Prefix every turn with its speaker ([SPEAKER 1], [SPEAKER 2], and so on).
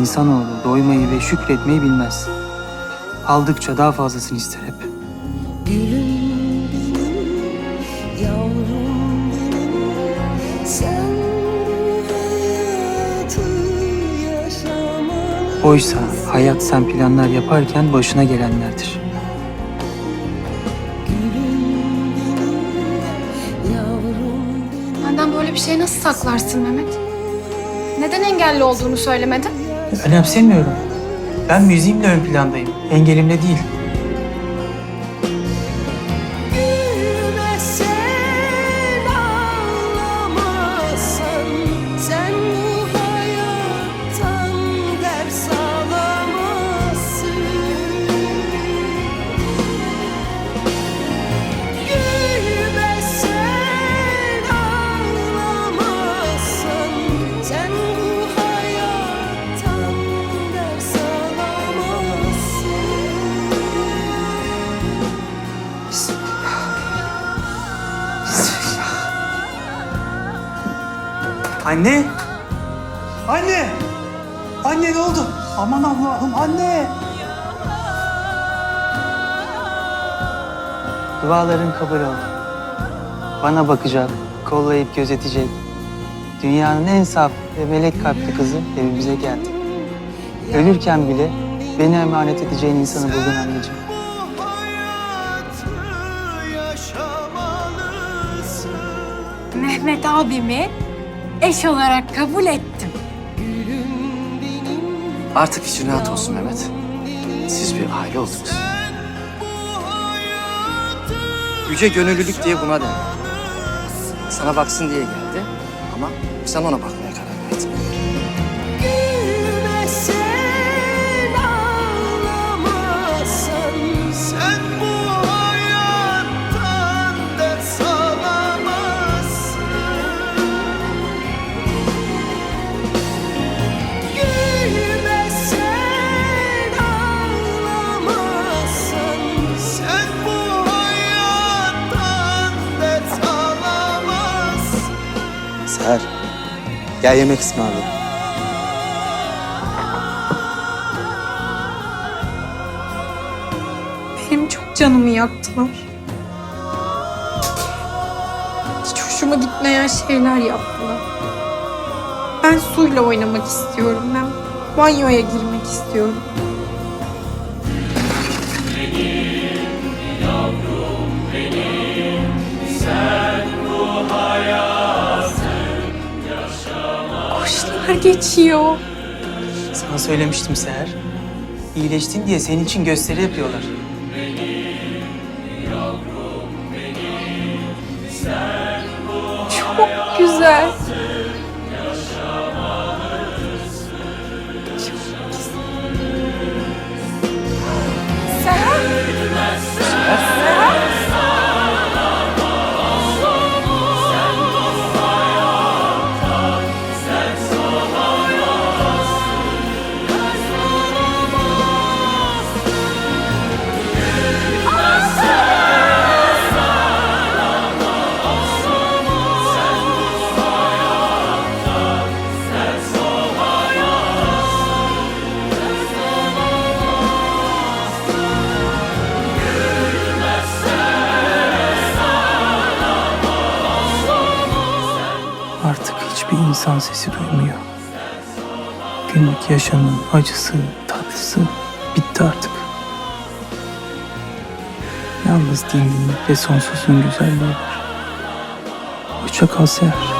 [SPEAKER 1] İnsanoğlu doymayı ve şükretmeyi bilmez. Aldıkça daha fazlasını ister hep.
[SPEAKER 2] Gülüm benim, yavrum benim Sen
[SPEAKER 1] Oysa hayat sen planlar yaparken başına gelenlerdir.
[SPEAKER 3] Benden böyle bir şey nasıl saklarsın Mehmet? Neden engelli olduğunu söylemedin?
[SPEAKER 1] Önemsemiyorum. Ben müziğimle ön plandayım. Engelimle değil. Anne! Anne! Anne ne oldu? Aman Allah'ım anne! Duaların kabul oldu. Bana bakacak, kollayıp gözetecek. Dünyanın en saf ve melek kalpli kızı evimize geldi. Ölürken bile beni emanet edeceğin insanı buldun anneciğim.
[SPEAKER 4] Mehmet abimi eş olarak kabul ettim.
[SPEAKER 5] Artık için rahat olsun Mehmet. Siz bir aile oldunuz. Yüce gönüllülük diye buna denir. Sana baksın diye geldi ama sen ona bakmaya Seher, gel yemek ısmarlayalım.
[SPEAKER 4] Benim çok canımı yaktılar. Hiç hoşuma gitmeyen şeyler yaptılar. Ben suyla oynamak istiyorum. Ben banyoya girmek istiyorum. Kuşlar geçiyor.
[SPEAKER 1] Sana söylemiştim Seher. İyileştin diye senin için gösteri yapıyorlar.
[SPEAKER 4] Çok güzel.
[SPEAKER 1] Artık hiçbir insan sesi duymuyor. Günlük yaşamın acısı, tatlısı bitti artık. Yalnız dinginlik ve sonsuzun güzelliği var. Hoşça Seher.